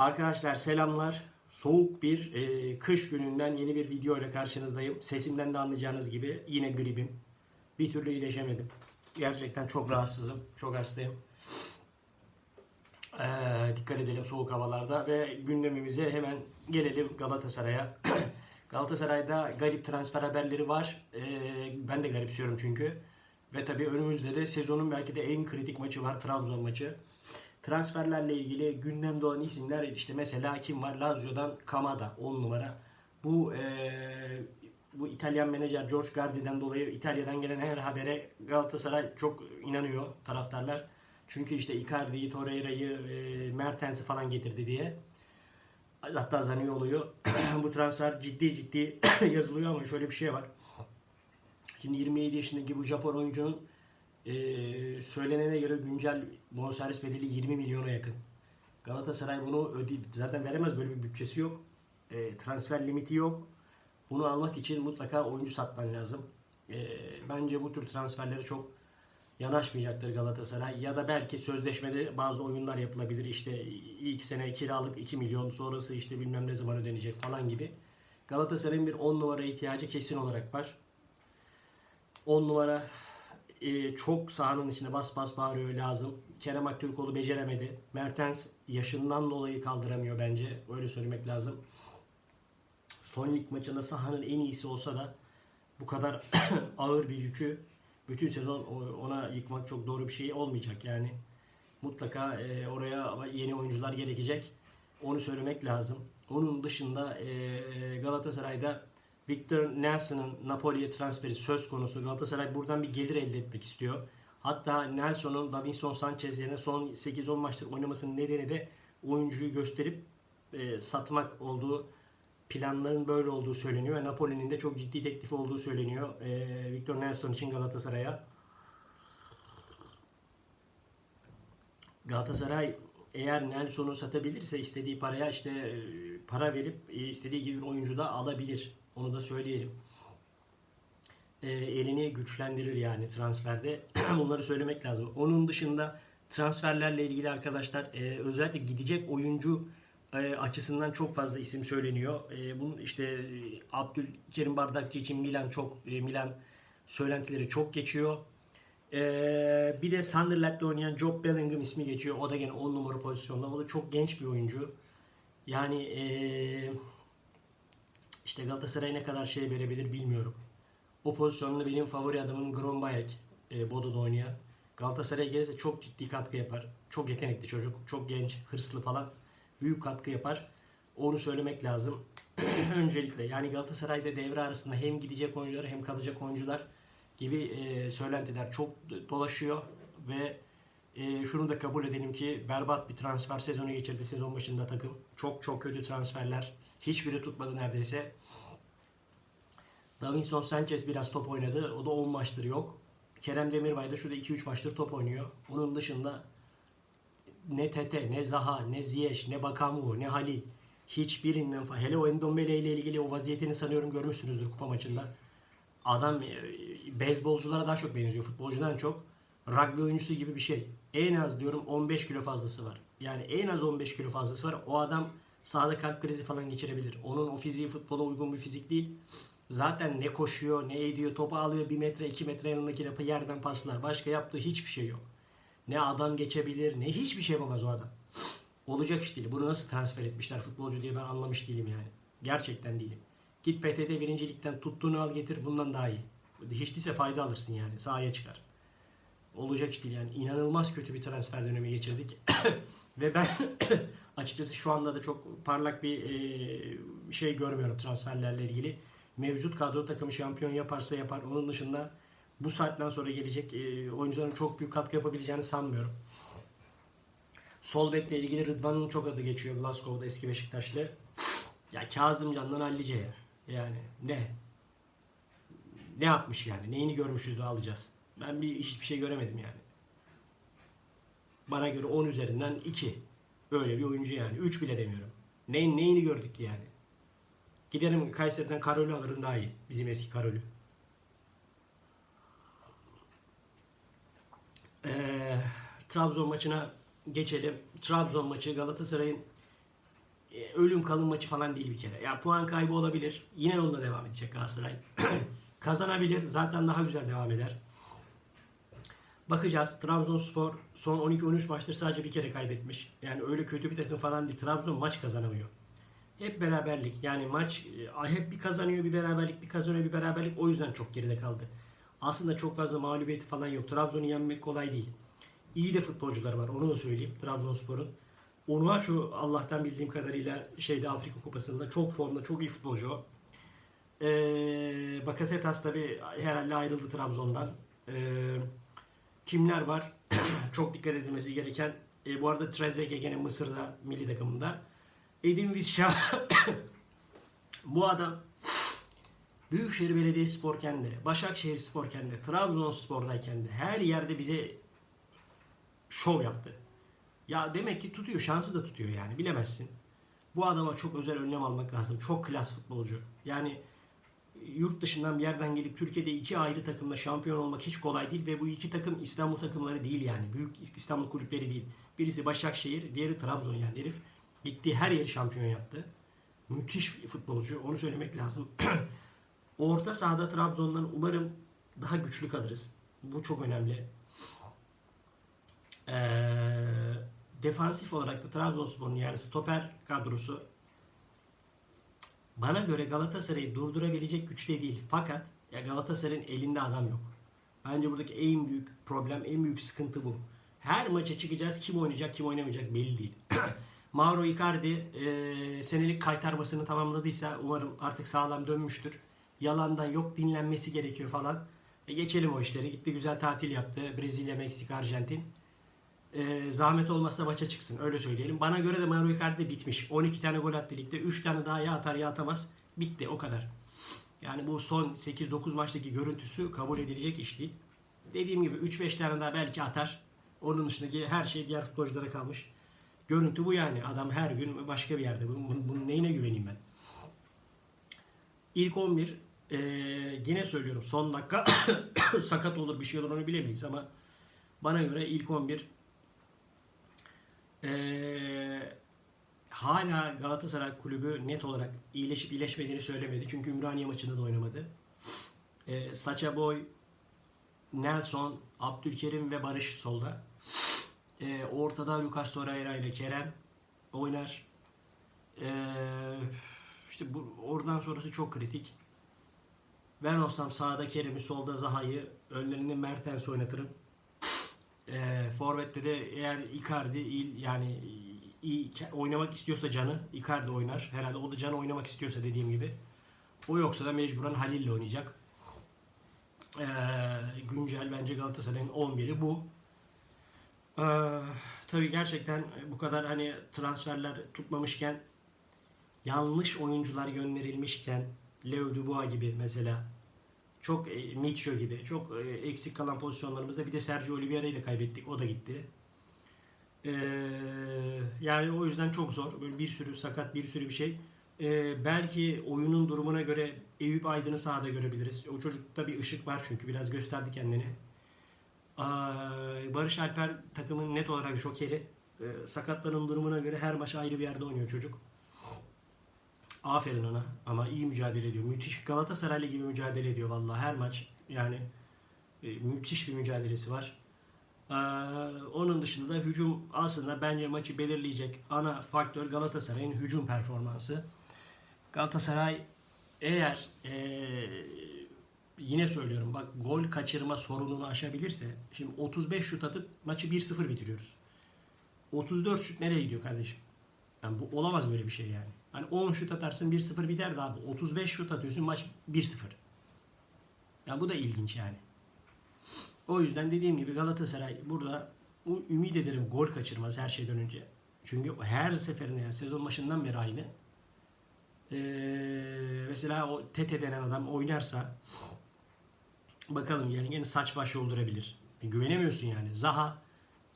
Arkadaşlar selamlar. Soğuk bir e, kış gününden yeni bir video ile karşınızdayım. Sesimden de anlayacağınız gibi yine gribim. Bir türlü iyileşemedim. Gerçekten çok rahatsızım. Çok hastayım. Ee, dikkat edelim soğuk havalarda ve gündemimize hemen gelelim Galatasaray'a. Galatasaray'da garip transfer haberleri var. Ee, ben de garipsiyorum çünkü. Ve tabii önümüzde de sezonun belki de en kritik maçı var Trabzon maçı. Transferlerle ilgili gündemde olan isimler işte mesela kim var? Lazio'dan Kamada 10 numara. Bu eee, bu İtalyan menajer George Gardi'den dolayı İtalya'dan gelen her habere Galatasaray çok inanıyor taraftarlar. Çünkü işte Icardi'yi, Torreira'yı, eee, Mertens'i falan getirdi diye. Hatta Zaniolo'yu. bu transfer ciddi ciddi yazılıyor ama şöyle bir şey var. Şimdi 27 yaşındaki bu Japon oyuncunun eee, söylenene göre güncel bonservis bedeli 20 milyona yakın. Galatasaray bunu öde zaten veremez böyle bir bütçesi yok. Eee, transfer limiti yok. Bunu almak için mutlaka oyuncu satman lazım. Eee, bence bu tür transferlere çok yanaşmayacaktır Galatasaray. Ya da belki sözleşmede bazı oyunlar yapılabilir. İşte ilk sene kiralık 2 milyon sonrası işte bilmem ne zaman ödenecek falan gibi. Galatasaray'ın bir 10 numara ihtiyacı kesin olarak var. 10 numara e, çok sahanın içinde bas bas bağırıyor lazım. Kerem Aktürkoğlu beceremedi. Mertens yaşından dolayı kaldıramıyor bence. Öyle söylemek lazım. Son lig maçında sahanın en iyisi olsa da bu kadar ağır bir yükü bütün sezon ona yıkmak çok doğru bir şey olmayacak yani. Mutlaka e, oraya yeni oyuncular gerekecek. Onu söylemek lazım. Onun dışında e, Galatasaray'da Victor Nelson'ın Napoli'ye transferi söz konusu. Galatasaray buradan bir gelir elde etmek istiyor. Hatta Nelson'un Davinson Sanchez yerine son 8-10 maçtır oynamasının nedeni de oyuncuyu gösterip e, satmak olduğu planların böyle olduğu söyleniyor ve Napoli'nin de çok ciddi teklifi olduğu söyleniyor e, Victor Nelson için Galatasaray'a. Galatasaray eğer Nelson'u satabilirse istediği paraya işte e, para verip e, istediği gibi oyuncu da alabilir. Onu da söyleyelim. E, elini güçlendirir yani transferde. Bunları söylemek lazım. Onun dışında transferlerle ilgili arkadaşlar e, özellikle gidecek oyuncu e, açısından çok fazla isim söyleniyor. E, bunun işte e, Abdülkerim Bardakçı için Milan çok e, Milan söylentileri çok geçiyor. E, bir de Sunderland'da oynayan Job Bellingham ismi geçiyor. O da gene 10 numara pozisyonda. O da çok genç bir oyuncu. Yani e, işte Galatasaray ne kadar şey verebilir bilmiyorum. O pozisyonda benim favori adamım Grombayek e, Bodo'da oynayan. Galatasaray'a gelirse çok ciddi katkı yapar. Çok yetenekli çocuk. Çok genç, hırslı falan. Büyük katkı yapar. Onu söylemek lazım. Öncelikle yani Galatasaray'da devre arasında hem gidecek oyuncular hem kalacak oyuncular gibi e, söylentiler çok dolaşıyor ve e, şunu da kabul edelim ki berbat bir transfer sezonu geçirdi sezon başında takım. Çok çok kötü transferler. Hiçbiri tutmadı neredeyse. Davinson Sanchez biraz top oynadı. O da 10 maçtır yok. Kerem Demirbay da şurada 2-3 maçtır top oynuyor. Onun dışında ne Tete, ne Zaha, ne Ziyech, ne Bakamu, ne Halil hiçbirinden fa- hele o Endombele ile ilgili o vaziyetini sanıyorum görmüşsünüzdür kupa maçında. Adam e, beyzbolculara daha çok benziyor futbolcudan çok. Rugby oyuncusu gibi bir şey. En az diyorum 15 kilo fazlası var. Yani en az 15 kilo fazlası var. O adam sahada kalp krizi falan geçirebilir. Onun o fiziği futbola uygun bir fizik değil. Zaten ne koşuyor, ne ediyor, topu alıyor 1 metre 2 metre yanındaki lapı yerden paslar. Başka yaptığı hiçbir şey yok. Ne adam geçebilir, ne hiçbir şey yapamaz o adam. Olacak iş değil. Bunu nasıl transfer etmişler futbolcu diye ben anlamış değilim yani. Gerçekten değilim. Git PTT birincilikten tuttuğunu al getir bundan daha iyi. Hiç değilse fayda alırsın yani. Sahaya çıkar. Olacak iş değil yani. İnanılmaz kötü bir transfer dönemi geçirdik. Ve ben açıkçası şu anda da çok parlak bir e, şey görmüyorum transferlerle ilgili. Mevcut kadro takımı şampiyon yaparsa yapar. Onun dışında bu saatten sonra gelecek e, oyuncuların çok büyük katkı yapabileceğini sanmıyorum. Sol bekle ilgili Rıdvan'ın çok adı geçiyor Glasgow'da eski Beşiktaşlı. Ya Kazımcan'dan Hallice'ye. Yani ne? Ne yapmış yani? Neyini görmüşüz de alacağız. Ben bir hiçbir şey göremedim yani. Bana göre 10 üzerinden 2. Öyle bir oyuncu yani. 3 bile demiyorum. Neyin neyini gördük ki yani? Giderim Kayseri'den Karol'ü alırım daha iyi. Bizim eski Karol'ü. Ee, Trabzon maçına geçelim. Trabzon maçı Galatasaray'ın e, ölüm kalım maçı falan değil bir kere. Ya puan kaybı olabilir. Yine yoluna devam edecek Galatasaray. Kazanabilir. Zaten daha güzel devam eder. Bakacağız. Trabzonspor son 12-13 maçtır sadece bir kere kaybetmiş. Yani öyle kötü bir takım falan değil. Trabzon maç kazanamıyor. Hep beraberlik. Yani maç e, hep bir kazanıyor, bir beraberlik, bir kazanıyor, bir beraberlik. O yüzden çok geride kaldı. Aslında çok fazla mağlubiyeti falan yok. Trabzon'u yenmek kolay değil. İyi de futbolcular var. Onu da söyleyeyim Trabzonspor'un. Onuachu Allah'tan bildiğim kadarıyla şeyde Afrika Kupası'nda çok formda, çok iyi futbolcu. Ee, Bakasetas tabi herhalde ayrıldı Trabzon'dan. Ee, kimler var? çok dikkat edilmesi gereken. E, bu arada Trezeguet gene Mısır'da milli takımında. Edin Visca bu adam Büyükşehir Belediyespor'ken de, Başakşehir Spor'ken de, Trabzonspor'dayken de her yerde bize şov yaptı. Ya demek ki tutuyor, şansı da tutuyor yani bilemezsin. Bu adama çok özel önlem almak lazım. Çok klas futbolcu. Yani yurt dışından bir yerden gelip Türkiye'de iki ayrı takımla şampiyon olmak hiç kolay değil ve bu iki takım İstanbul takımları değil yani. Büyük İstanbul kulüpleri değil. Birisi Başakşehir, diğeri Trabzon yani herif. Gittiği her yeri şampiyon yaptı. Müthiş futbolcu. Onu söylemek lazım. Orta sahada Trabzon'dan umarım daha güçlü kalırız. Bu çok önemli. Ee, defansif olarak da Trabzonspor'un yani stoper kadrosu bana göre Galatasaray'ı durdurabilecek güçte değil. Fakat ya Galatasaray'ın elinde adam yok. Bence buradaki en büyük problem, en büyük sıkıntı bu. Her maça çıkacağız. Kim oynayacak, kim oynamayacak belli değil. Mauro Icardi e, senelik kaytarmasını tamamladıysa umarım artık sağlam dönmüştür. Yalandan yok dinlenmesi gerekiyor falan. E, geçelim o işleri. Gitti güzel tatil yaptı. Brezilya, Meksika, Arjantin. E, zahmet olmazsa maça çıksın. Öyle söyleyelim. Bana göre de Mauro Icardi bitmiş. 12 tane gol attı ligde. 3 tane daha ya atar ya atamaz. Bitti o kadar. Yani bu son 8-9 maçtaki görüntüsü kabul edilecek iş değil. Dediğim gibi 3-5 tane daha belki atar. Onun dışındaki her şey diğer futbolculara kalmış. Görüntü bu yani. Adam her gün başka bir yerde. Bunun, bunun neyine güveneyim ben? İlk 11 ee, yine söylüyorum son dakika sakat olur bir şey olur onu bilemeyiz ama bana göre ilk 11 ee, hala Galatasaray kulübü net olarak iyileşip iyileşmediğini söylemedi. Çünkü Ümraniye maçında da oynamadı. Ee, Saça Boy, Nelson, Abdülkerim ve Barış solda. Ee, ortada Lucas Torreira ile Kerem oynar. Ee, işte bu oradan sonrası çok kritik. Ben olsam sağda Kerem'i, solda Zaha'yı, önlerinde Mertens oynatırım. Ee, Forvet'te de eğer Icardi yani iyi, oynamak istiyorsa Can'ı Icardi oynar. Herhalde o da Can oynamak istiyorsa dediğim gibi. O yoksa da mecburen Halil'le oynayacak. Ee, güncel bence Galatasaray'ın 11'i bu. Ee, tabii gerçekten bu kadar hani transferler tutmamışken yanlış oyuncular gönderilmişken Leo Dubois gibi mesela çok e, Mitchell gibi çok e, eksik kalan pozisyonlarımızda bir de Sergio Oliveira'yı da kaybettik. O da gitti. Ee, yani o yüzden çok zor. Böyle bir sürü sakat, bir sürü bir şey. Ee, belki oyunun durumuna göre Eyüp Aydın'ı sahada görebiliriz. O çocukta bir ışık var çünkü biraz gösterdi kendini. Ee, Barış Alper takımın net olarak jokeri. Ee, sakatların durumuna göre her maç ayrı bir yerde oynuyor çocuk. Aferin ona ama iyi mücadele ediyor. Müthiş Galatasaraylı gibi mücadele ediyor vallahi her maç. Yani e, müthiş bir mücadelesi var. Ee, onun dışında hücum aslında bence maçı belirleyecek ana faktör Galatasaray'ın hücum performansı. Galatasaray eğer e, yine söylüyorum bak gol kaçırma sorununu aşabilirse şimdi 35 şut atıp maçı 1-0 bitiriyoruz. 34 şut nereye gidiyor kardeşim? Yani bu olamaz böyle bir şey yani. Hani 10 şut atarsın 1-0 biter de abi. 35 şut atıyorsun maç 1-0. Yani bu da ilginç yani. O yüzden dediğim gibi Galatasaray burada ümit ederim gol kaçırmaz her şeyden önce. Çünkü her seferinde yani sezon başından beri aynı. Ee, mesela o Tete denen adam oynarsa bakalım yani yine saç baş yoldurabilir. E, güvenemiyorsun yani. Zaha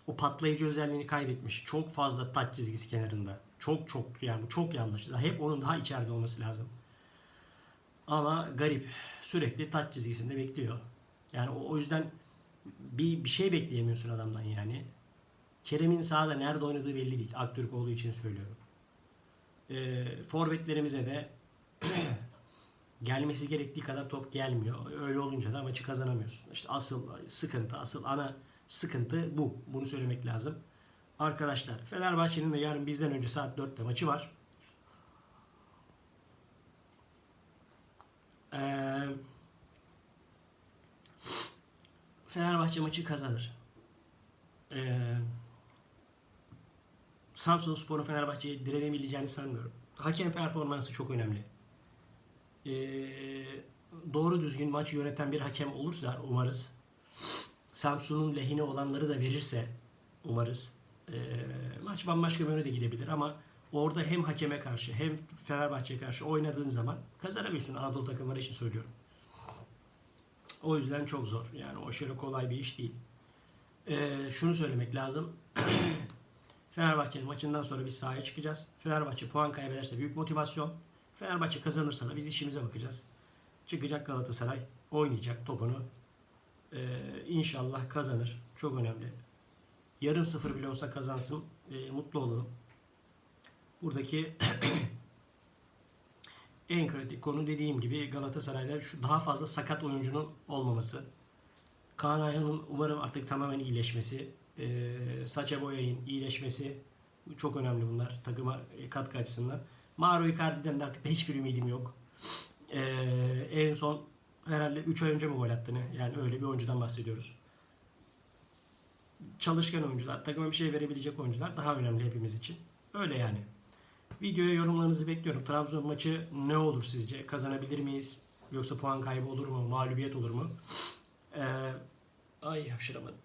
o patlayıcı özelliğini kaybetmiş. Çok fazla taç çizgisi kenarında. Çok çok yani bu çok yanlış. Hep onun daha içeride olması lazım. Ama garip. Sürekli taç çizgisinde bekliyor. Yani o, o yüzden bir, bir şey bekleyemiyorsun adamdan yani. Kerem'in sahada nerede oynadığı belli değil. Aktürk olduğu için söylüyorum. E, forvetlerimize de gelmesi gerektiği kadar top gelmiyor. Öyle olunca da maçı kazanamıyorsun. İşte asıl sıkıntı, asıl ana sıkıntı bu. Bunu söylemek lazım. Arkadaşlar Fenerbahçe'nin de yarın bizden önce saat 4'te maçı var. Ee, Fenerbahçe maçı kazanır. Ee, Samsun Spor'un Fenerbahçe'ye direnebileceğini sanmıyorum. Hakem performansı çok önemli. Ee, doğru düzgün maç yöneten bir hakem olursa umarız. Samsun'un lehine olanları da verirse umarız. Ee, maç bambaşka bir yöne de gidebilir ama orada hem hakeme karşı hem Fenerbahçe'ye karşı oynadığın zaman kazanamıyorsun Anadolu takımları için söylüyorum. O yüzden çok zor. Yani o şöyle kolay bir iş değil. Ee, şunu söylemek lazım. Fenerbahçe'nin maçından sonra biz sahaya çıkacağız. Fenerbahçe puan kaybederse büyük motivasyon. Fenerbahçe kazanırsa da biz işimize bakacağız. Çıkacak Galatasaray, oynayacak topunu. Ee, inşallah kazanır. Çok önemli. Yarım sıfır bile olsa kazansın. Ee, mutlu olalım. Buradaki en kritik konu dediğim gibi Galatasaray'da şu daha fazla sakat oyuncunun olmaması. Kaan Ayhan'ın umarım artık tamamen iyileşmesi. Ee, Saça Boya'nın iyileşmesi. Çok önemli bunlar takıma katkı açısından. Mauro Icardi'den de artık hiçbir ümidim yok. Ee, en son herhalde 3 ay önce mi gol attı ne? Yani öyle bir oyuncudan bahsediyoruz. Çalışkan oyuncular, takıma bir şey verebilecek oyuncular daha önemli hepimiz için. Öyle yani. Videoya yorumlarınızı bekliyorum. Trabzon maçı ne olur sizce? Kazanabilir miyiz? Yoksa puan kaybı olur mu? Mağlubiyet olur mu? Ee, ay hapşıramadım.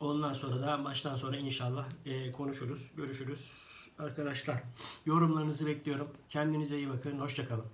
Ondan sonra da maçtan sonra inşallah e, konuşuruz, görüşürüz. Arkadaşlar yorumlarınızı bekliyorum. Kendinize iyi bakın. Hoşçakalın.